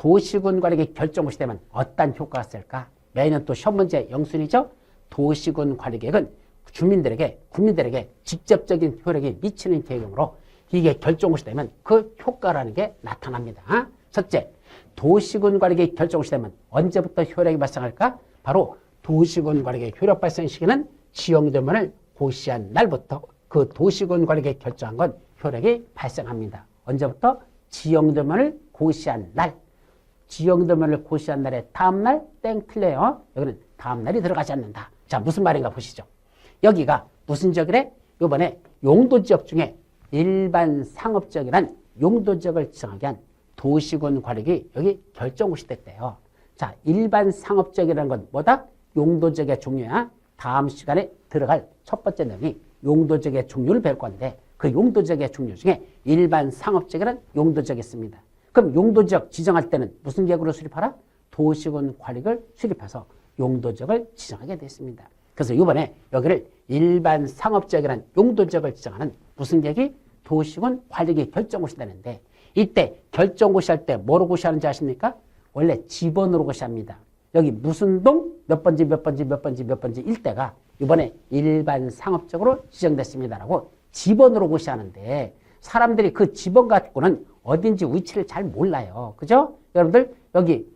도시군 관리계 결정고시 되면 어떤 효과가 있을까? 매년 또 시험 문제 영순이죠. 도시군 관리계획은 주민들에게 국민들에게 직접적인 효력이 미치는 계획으로 이게 결정고시 되면 그 효과라는 게 나타납니다. 첫째, 도시군 관리계획 결정고시 되면 언제부터 효력이 발생할까? 바로 도시군 관리계획 효력 발생 시기는 지형도면을 고시한 날부터 그 도시군 관리계획 결정한 건 효력이 발생합니다. 언제부터? 지형도면을 고시한 날. 지형도면을 고시한 날의 다음 날 땡 틀려요. 여기는 다음 날이 들어가지 않는다. 자, 무슨 말인가 보시죠. 여기가 무슨 지역이래? 이번에 용도 지역 중에 일반 상업 지역이란 용도 지역을 지정하게 한 도시군 관리기 여기 결정고시 됐대요. 자, 일반 상업 지역이라는 건 뭐다? 용도 지역의 종류야. 다음 시간에 들어갈 첫 번째 내용이 용도 지역의 종류를 배울 건데 그 용도 지역의 종류 중에 일반 상업 지역이란 용도 지역이 있습니다. 그럼 용도 지역 지정할 때는 무슨 계획으로 수립하라? 도시군 관리를 수립해서 용도 지역을 지정하게 됐습니다. 그래서 이번에 여기를 일반 상업지역이라는 용도 지역을 지정하는 무슨 계획이 도시군 관리계 결정고시 되는데 이때 결정고시 할 때 뭐로 고시하는지 아십니까? 원래 지번으로 고시합니다. 여기 무슨 동 몇 번지 몇 번지 몇 번지 몇 번지 일대가 이번에 일반 상업적으로 지정됐습니다라고 지번으로 고시하는데 사람들이 그 지번 갖고는 어딘지 위치를 잘 몰라요. 그죠? 여러분들 여기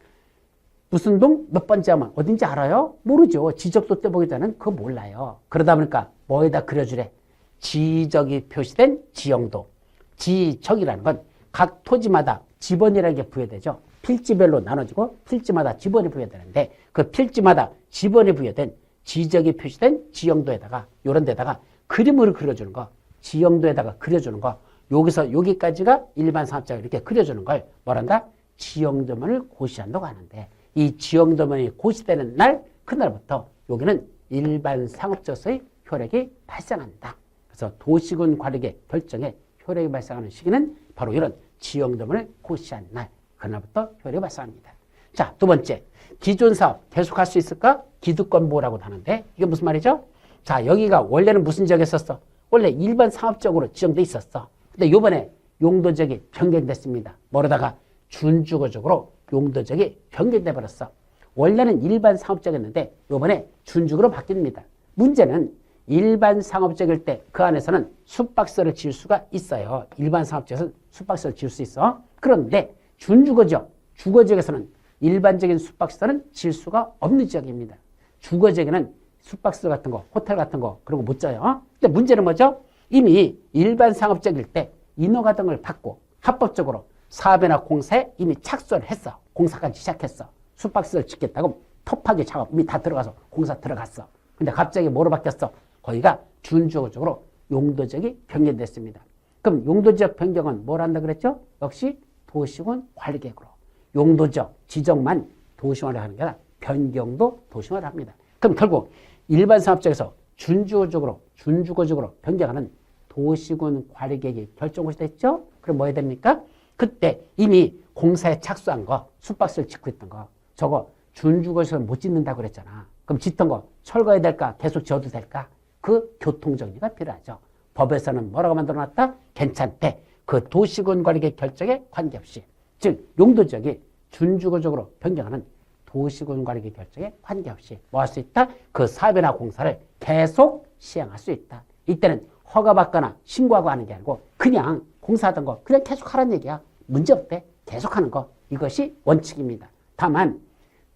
무슨 동 몇 번째 하면 어딘지 알아요? 모르죠. 지적도 떼보기 전에는 그거 몰라요. 그러다 보니까 뭐에다 그려주래? 지적이 표시된 지형도. 지적이라는 건 각 토지마다 지번이라는 게 부여되죠. 필지별로 나눠지고 필지마다 지번이 부여되는데 그 필지마다 지번이 부여된 지적이 표시된 지형도에다가 요런 데다가 그림을 그려주는 거 지형도에다가 그려주는 거 여기서 여기까지가 일반 상업자가 이렇게 그려주는 걸 뭐란다? 지형도면을 고시한다고 하는데 이 지형도면이 고시되는 날 그날부터 여기는 일반 상업자로서의 효력이 발생한다. 그래서 도시군 관리계 결정에 효력이 발생하는 시기는 바로 이런 지형도면을 고시한 날 그날부터 효력이 발생합니다. 자, 두 번째. 기존 사업 계속할 수 있을까? 기득권 보호라고 하는데 이게 무슨 말이죠? 자, 여기가 원래는 무슨 지역이었었어? 원래 일반 상업적으로 지정돼 있었어. 근데 요번에 용도적이 변경됐습니다. 뭐로다가 준주거적으로 용도적이 변경돼 버렸어. 원래는 일반 상업적이었는데 요번에 준주거로 바뀝니다. 문제는 일반 상업적일 때 그 안에서는 숙박서를 지을 수가 있어요. 일반 상업적에서는 숙박서를 지을 수 있어. 그런데 준주거지역, 주거지역에서는 일반적인 숙박시설은 지을 수가 없는 지역입니다. 주거지역에는 숙박시설 같은 거, 호텔 같은 거 그런 거 못 져요. 근데 문제는 뭐죠? 이미 일반 상업적일 때 인허가 등을 받고 합법적으로 사업이나 공사에 이미 착수를 했어. 공사까지 시작했어. 숙박시설 짓겠다고 터파기 작업 이미 다 들어가서 공사 들어갔어. 근데 갑자기 뭐로 바뀌었어? 거기가 준주거적으로 용도적이 변경됐습니다. 그럼 용도적 변경은 뭘 한다 그랬죠? 역시 도시군 관리계획으로. 용도적 지정만 도시화를 하는 게 아니라 변경도 도시화를 합니다. 그럼 결국 일반 산업적에서 준주거적으로 준주거적으로 변경하는 도시군 관리계획이 결정고시 됐죠? 그럼 뭐 해야 됩니까? 그때 이미 공사에 착수한 거, 숙박시설 짓고 있던 거, 저거 준주거시설 못 짓는다고 그랬잖아. 그럼 짓던 거 철거해야 될까? 계속 지어도 될까? 그 교통정리가 필요하죠. 법에서는 뭐라고 만들어놨다? 괜찮대. 그 도시군 관리계 결정에 관계없이. 즉, 용도 지역이 준주거적으로 변경하는 도시군 관리계 결정에 관계없이 뭐 할 수 있다? 그 사업이나 공사를 계속 시행할 수 있다. 이때는 허가받거나 신고하고 하는 게 아니고 그냥 공사하던 거 그냥 계속 하라는 얘기야. 문제없대. 계속 하는 거. 이것이 원칙입니다. 다만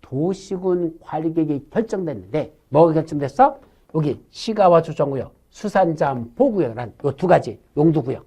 도시군 관리계획이 결정됐는데 뭐가 결정됐어? 여기 시가와 조정구역, 수산자원 보구역이라는 요두 가지 용도구역.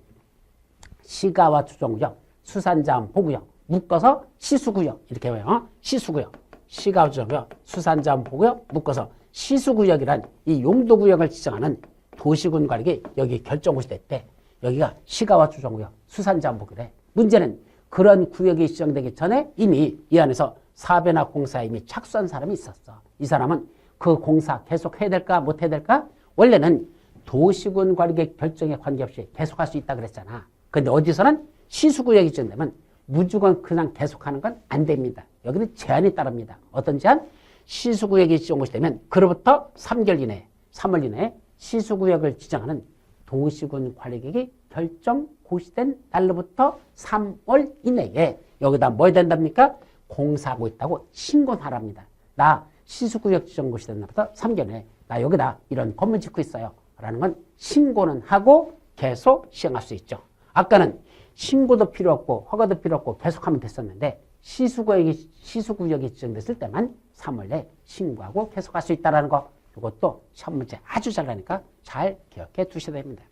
시가와 조정구역, 수산자원 보구역. 묶어서 시수구역 이렇게 해요. 시수구역. 시가와 조정구역, 수산자원 보구역 묶어서 시수구역이란 이 용도구역을 지정하는 도시군 관리계 여기 결정고시 됐대. 여기가 시가와 조정구역, 수산자원 보구래. 문제는 그런 구역이 지정되기 전에 이미 이 안에서 사업이나 공사에 이미 착수한 사람이 있었어. 이 사람은 그 공사 계속 해야 될까 못 해야 될까? 원래는 도시군 관리계 결정에 관계없이 계속할 수 있다 그랬잖아. 근데 어디서는 시수구역이 지정되면 무조건 그냥 계속하는 건 안 됩니다. 여기는 제한이 따릅니다. 어떤 제한? 시수구역이 지정고시 되면 그로부터 3개월 이내, 3월 이내에 시수구역을 지정하는 도시군 관리계획이 결정 고시된 날로부터 3월 이내에 여기다 뭐 해야 된답니까? 공사하고 있다고 신고는 하랍니다. 나 시수구역 지정 고 시대부터 3개월 내에 나 여기다 이런 건물 짓고 있어요. 라는 건 신고는 하고 계속 시행할 수 있죠. 아까는 신고도 필요 없고 허가도 필요 없고 계속하면 됐었는데 시수구역이, 시수구역이 지정됐을 때만 3월 내에 신고하고 계속할 수 있다는 거 이것도 시험 문제 아주 잘 나니까 잘 기억해 두셔야 됩니다.